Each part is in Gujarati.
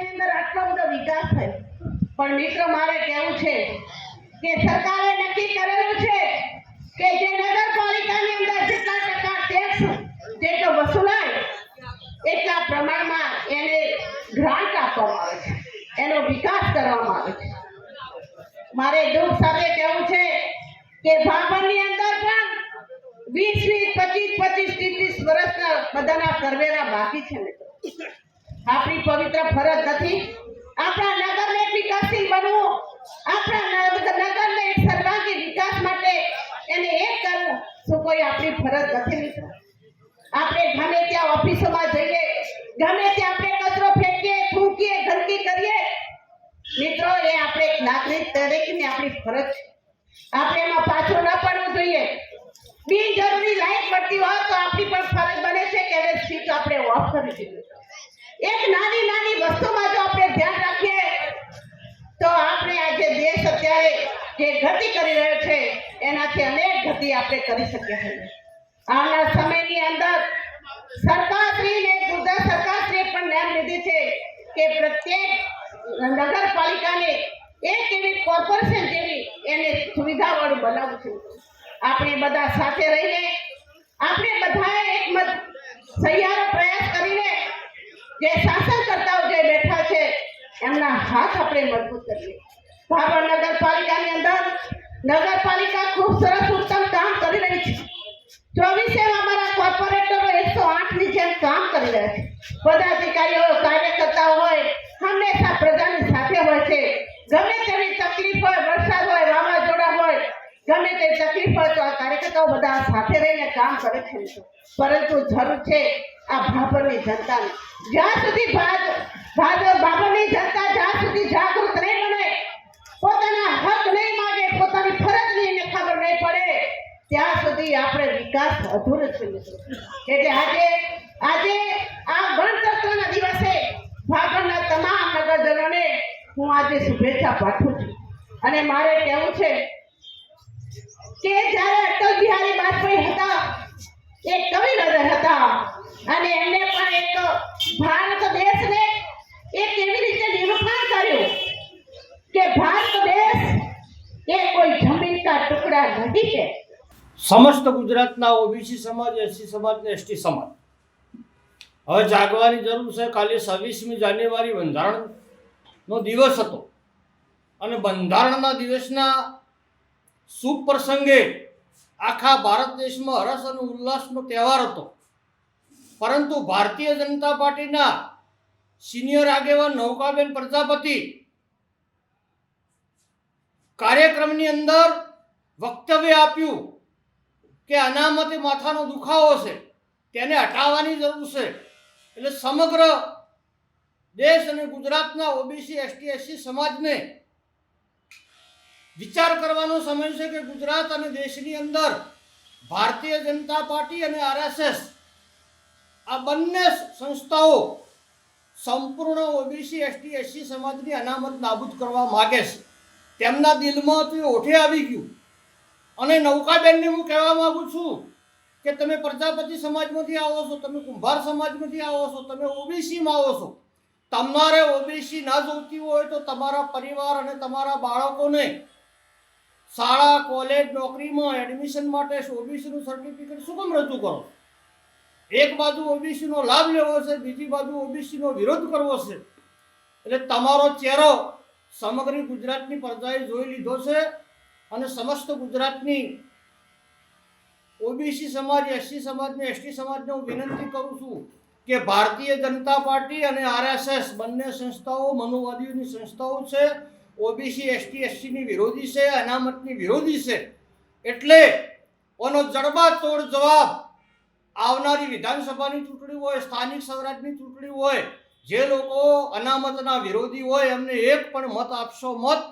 પાલિકાની અંદર આટલો બધો વિકાસ થયો. પણ મિત્રો, મારે કહેવું છે કે સરકારે નક્કી કરેલું છે કે જે નગરપાલિકાની અંદર જેટલા ટકા ટેક્સ જેટલો વસૂલાય એટલા પ્રમાણમાં એને ગ્રાન્ટ આપવામાં આવે છે. એનો વિકાસ કરવામાં આવે છે. મારે દુઃખ સાથે કહેવું છે કે ભાભરની અંદર પણ વીસ વીસ, પચીસ પચીસ, ત્રીસ વર્ષના બધાના કરવેરા બાકી છે મિત્રો આપણી પવિત્ર ફરજ નથી. આપણા નગરને વિકાસશીલ બનવું. આપણા નગ- નગરને એક સર્વાંગી વિકાસ માટે એને એક કરવું. શું કોઈ આપણી ફરજ નથી મિત્રો. આપણે ગમે ત્યાં ઓફિસોમાં જઈએ, ગમે ત્યાં આપણે કચરો ફેંકીએ, થૂંકીએ, ગંદકી કરીએ, મિત્રો, એ આપણે એક નાગરિક તરીકેની આપણી ફરજ છે. આપણે એમાં પાછું ન પડવું જોઈએ. બિનજરૂરી લાઈટ પડતી હોય તો આપણી પણ ફરજ બને છે કે હવે સ્વિચ આપણે ઓફ કરી દીધું એક નાની નાની વસ્તુમાં જો આપણે ધ્યાન રાખીએ, તો આપણે આજે દેશ અત્યારે જે ગતિ કરી રહ્યો છે, એનાથી અનેક ગતિ આપણે કરી શકીએ છીએ આવનાર સમયની અંદર સરકારશ્રીને, ગુજરાત સરકારશ્રીએ પણ નેમ લીધી છે કે પ્રત્યેક નગરપાલિકાને એક એવી કોર્પોરેશન જેવી એને સુવિધાવાળું બનાવવું છે. આપણે બધા સાથે રહીને, આપણે બધાએ એક સહિયારો પ્રયાસ કરીને જે શાસનકર્તાઓ જે બેઠા છે, એમના હાથ આપણે મજબૂત કરીએ. ભાભર નગરપાલિકાની અંદર નગરપાલિકા ખૂબ સરસ ઉત્તમ કામ કરી રહી છે. ચોવીસે અમારા કોર્પોરેટરો એકસો આઠની જેમ કામ કરી રહ્યા છે. પદાધિકારીઓ, કાર્યકર્તાઓ હોય, હંમેશા પ્રજાની સાથે હોય છે. ગમે તેવી તકલીફ હોય ગમે તે તકલીફ હોય તો આ કાર્યકર્તાઓ બધા સાથે રહીને કામ કરે છે. પરંતુ જરૂર છે આ ભાભરની જનતાની. જ્યાં સુધી ભાજ ભાજ ભાભરની જનતા જ્યાં સુધી જાગૃત નહીં બને, પોતાના હક નહીં માગે, પોતાની ફરજ નહીં એને ખબર નહીં પડે, ત્યાં સુધી આપણે વિકાસ અધૂરો છે એટલે આજે આજે આ ગણતંત્રના દિવસે ભાગળના તમામ નગરજનોને હું આજે શુભેચ્છા પાઠવું છું. અને મારે કહેવું છે કે જ્યારે અટલ બિહારી વાજપેયી હતા, એ કવિ નજર હતા. અને એમને પણ એક ભારત દેશને એ કેવી રીતે નિરૂપણ કર્યું કે ભારત દેશ એ કોઈ જમીન કા ટુકડા નથી છે સમસ્ત ગુજરાતના ઓબીસી સમાજ, એસસી સમાજ ને એસટી સમાજ. હવે જાગવાની જરૂર છે. કાલે છવ્વીસમી જાન્યુઆરી બંધારણનો દિવસ હતો. અને બંધારણના દિવસના શુભ પ્રસંગે આખા ભારત દેશમાં હરસ અને ઉલ્લાસનો તહેવાર હતો. પરંતુ ભારતીય જનતા પાર્ટીના સિનિયર આગેવાન નૌકાબેન પ્રજાપતિ કાર્યક્રમની અંદર વક્તવ્ય આપ્યું કે અનામતે માથાનો દુખાવો છે, તેને હટાવવાની જરૂર છે. એટલે સમગ્ર દેશ અને ગુજરાતના ઓબીસી, એસટી, એસસી સમાજને વિચાર કરવાનો સમય છે કે ગુજરાત અને દેશની અંદર ભારતીય જનતા પાર્ટી અને આરએસએસ આ બંને સંસ્થાઓ સંપૂર્ણ ઓબીસી, એસટી, એસસી સમાજની અનામત નાબૂદ કરવા માગે છે. તેમના દિલમાં તો ઓઠે આવી ગયું. અને નૌકાબેનને હું કહેવા માગું છું કે તમે પ્રજાપતિ સમાજમાંથી આવો છો, તમે કુંભાર સમાજમાંથી આવો છો, તમે ઓબીસીમાં આવો છો. તમારે ઓબીસી ના જોતી હોય તો તમારા પરિવાર અને તમારા બાળકોને શાળા, કોલેજ, નોકરીમાં એડમિશન માટે ઓબીસીનું સર્ટિફિકેટ શું કેમ રજૂ કરો? એક બાજુ ઓબીસીનો લાભ લેવો છે, બીજી બાજુ ઓબીસીનો વિરોધ કરવો છે. એટલે તમારો ચહેરો સમગ્ર ગુજરાતની પ્રજાએ જોઈ લીધો છે અને સમસ્ત ગુજરાતની ઓબીસી સમાજ, એસસી સમાજને, એસટી સમાજને હું વિનંતી કરું છું કે ભારતીય જનતા પાર્ટી અને આરએસએસ બંને સંસ્થાઓ, મનુવાદીઓની સંસ્થાઓ છે ઓબીસી, એસટી, એસસીની વિરોધી છે, અનામતની વિરોધી છે. એટલે ઓનો જડબાતોડ જવાબ આવનારી વિધાનસભાની ચૂંટણી હોય, સ્થાનિક સ્વરાજની ચૂંટણી હોય, જે લોકો અનામતના વિરોધી હોય, એમને એક પણ મત આપશો મત.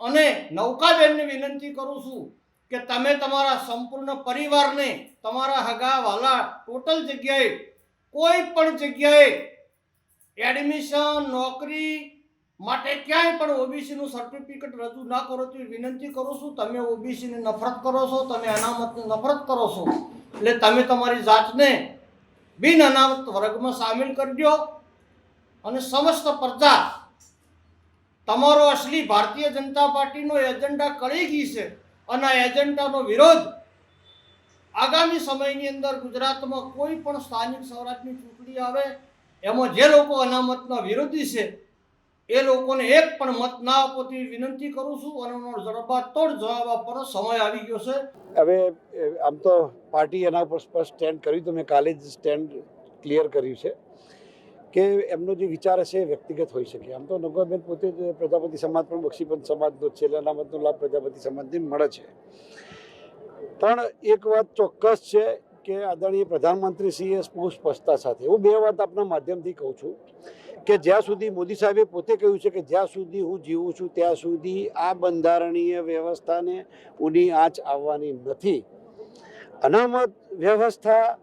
અને નૌકાબેનને વિનંતી કરું છું કે તમે તમારા સંપૂર્ણ પરિવારને, તમારા હગા વાલા ટોટલ જગ્યાએ કોઈ પણ જગ્યાએ એડમિશન, નોકરી માટે ક્યાંય પણ ઓબીસીનું સર્ટિફિકેટ રજૂ ના કરો તો વિનંતી કરું છું. તમે ઓબીસીને નફરત કરો છો, તમે અનામતને નફરત કરો છો. એટલે તમે તમારી જાતને બિન અનામત વર્ગમાં સામેલ કરી દો અને સમસ્ત પ્રજા તમારો અસલી ભારતીય જનતા પાર્ટીનો એજન્ડા કળી ગઈ છે અને આ એજન્ડાનો વિરોધ આગામી સમયની અંદર ગુજરાતમાં કોઈ પણ સ્થાનિક સ્વરાજની ચૂંટણી આવે, એમાં જે લોકો અનામતના વિરોધી છે એ લોકોને એક પણ મત ના આપો તેવી વિનંતી કરું છું. અને એનો જડબાતોડ જવાબ આપવાનો સમય આવી ગયો છે. હવે આમ તો પાર્ટી એના ઉપર સ્પષ્ટ સ્ટેન્ડ કર્યું તો મેં કાલે જ સ્ટેન્ડ ક્લિયર કર્યું છે કે એમનો જે વિચાર હશે એ વ્યક્તિગત હોઈ શકે. આમ તો નગરબેન પોતે જ પ્રજાપતિ સમાજ પણ બક્ષીપંથ સમાજનો છે એટલે અનામતનો લાભ પ્રજાપતિ સમાજને મળે છે. પણ એક વાત ચોક્કસ છે કે આદરણીય પ્રધાનમંત્રીશ્રીએ બહુ સ્પષ્ટતા સાથે, હું બે વાત આપના માધ્યમથી કહું છું. કે જ્યાં સુધી મોદી સાહેબે પોતે કહ્યું છે કે જ્યાં સુધી હું જીવું છું, ત્યાં સુધી આ બંધારણીય વ્યવસ્થાને ઊની આંચ આવવાની નથી. અનામત વ્યવસ્થા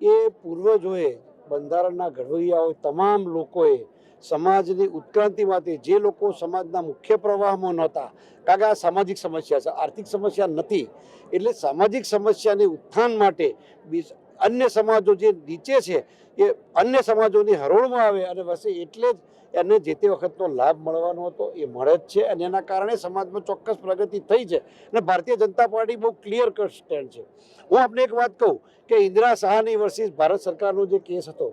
એ પૂર્વજોએ બંધારણના ઘડવૈયાઓ તમામ લોકોએ સમાજની ઉત્ક્રાંતિ માટે જે લોકો સમાજના મુખ્ય પ્રવાહમાં નહોતા, કારણ કે આ સામાજિક સમસ્યા છે, આર્થિક સમસ્યા નથી. એટલે સામાજિક સમસ્યાની ઉત્થાન માટે અન્ય સમાજો જે નીચે છે, એ અન્ય સમાજોની હરોળમાં આવે અને વસે એટલે જ એને જે તે વખતનો લાભ મળવાનો હતો, એ મળે જ છે અને એના કારણે સમાજમાં ચોક્કસ પ્રગતિ થઈ છે અને ભારતીય જનતા પાર્ટી બહુ ક્લિયર કટ સ્ટેન્ડ છે. હું આપને એક વાત કહું કે ઇન્દિરા શાહની વર્ષિસ ભારત સરકારનો જે કેસ હતો,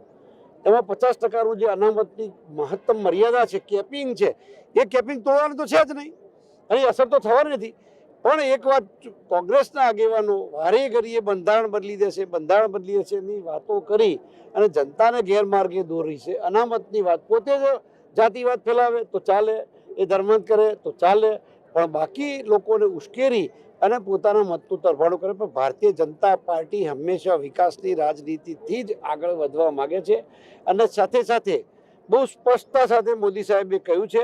એમાં પચાસ ટકાનું જે અનામતની મહત્તમ મર્યાદા છે કેપિંગ છે, એ કેપિંગ તોડવાનું તો છે જ નહીં. અને અસર તો થવાની નથી. પણ એક વાત કોંગ્રેસના આગેવાનો વારે ઘડીએ બંધારણ બદલી દેશે, બંધારણ બદલી દેશે એની વાતો કરી અને જનતાને ગેરમાર્ગે દોરી છે અનામતની વાત પોતે જ જાતિવાદ ફેલાવે તો ચાલે, એ ધર્માંત કરે તો ચાલે, પણ બાકી લોકોને ઉશ્કેરી અને પોતાના મતનું તરફાણું કરે. પણ ભારતીય જનતા પાર્ટી હંમેશા વિકાસની રાજનીતિથી જ આગળ વધવા માગે છે અને સાથે સાથે બહુ સ્પષ્ટતા સાથે મોદી સાહેબે કહ્યું છે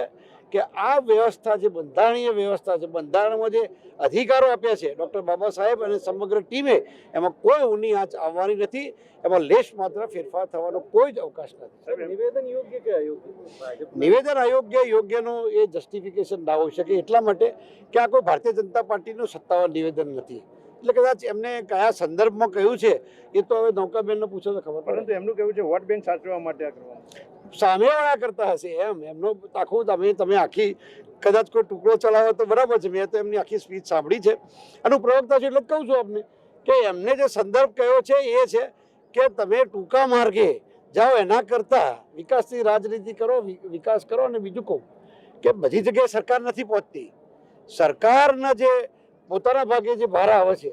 કે આ વ્યવસ્થા જે બંધારણીય વ્યવસ્થા છે બંધારણમાં જે અધિકારો આપ્યા છે ડૉક્ટર બાબા સાહેબ અને સમગ્ર ટીમે એમાં કોઈ ઊની આંચ આવવાની નથી એમાં લેશ માત્ર ફેરફાર થવાનો કોઈ જ અવકાશ નથી. નિવેદન યોગ્ય કે અયોગ્ય? નિવેદન અયોગ્ય યોગ્યનો એ જસ્ટિફિકેશન ના હોઈ શકે એટલા માટે કે આ કોઈ ભારતીય જનતા પાર્ટીનું સત્તાવાર નિવેદન નથી. એટલે કદાચ એમને કયા સંદર્ભમાં કહ્યું છે એ તો હવે નૌકાબેનને પૂછો તો ખબર પરંતુ એમનું કહેવું છે વોટ બેંક સાચવવા માટે આ કરવાનું સામેવાળા કરતા હશે એમ. એમનો આખું તમે તમે આખી કદાચ કોઈ ટુકડો ચલાવો તો બરાબર છે. મેં તો એમની આખી સ્પીચ સાંભળી છે. અને પ્રવક્તા છું એટલે કહું છું આપને કે એમને જે સંદર્ભ કયો છે એ છે કે તમે ટૂંકા માર્ગે જાઓ એના કરતાં વિકાસની રાજનીતિ કરો વિકાસ કરો અને બીજું કહું કે બધી જગ્યાએ સરકાર નથી પહોંચતી. સરકારના જે પોતાના ભાગે જે ભાર આવે છે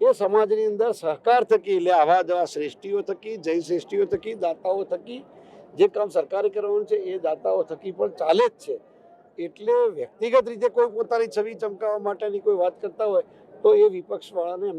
એ સમાજની અંદર સહકાર થકી, એટલે આવા જવા શ્રેષ્ઠીઓ થકી, જય શ્રેષ્ઠીઓ થકી, દાતાઓ થકી જે કામ સરકારે કરવાનું છે, એ દાતાઓ થકી પણ ચાલે જ છે. એટલે વ્યક્તિગત રીતે કોઈ પોતાની છબી ચમકાવવા માટેની કોઈ વાત કરતા હોય, તો એ વિપક્ષવાળાને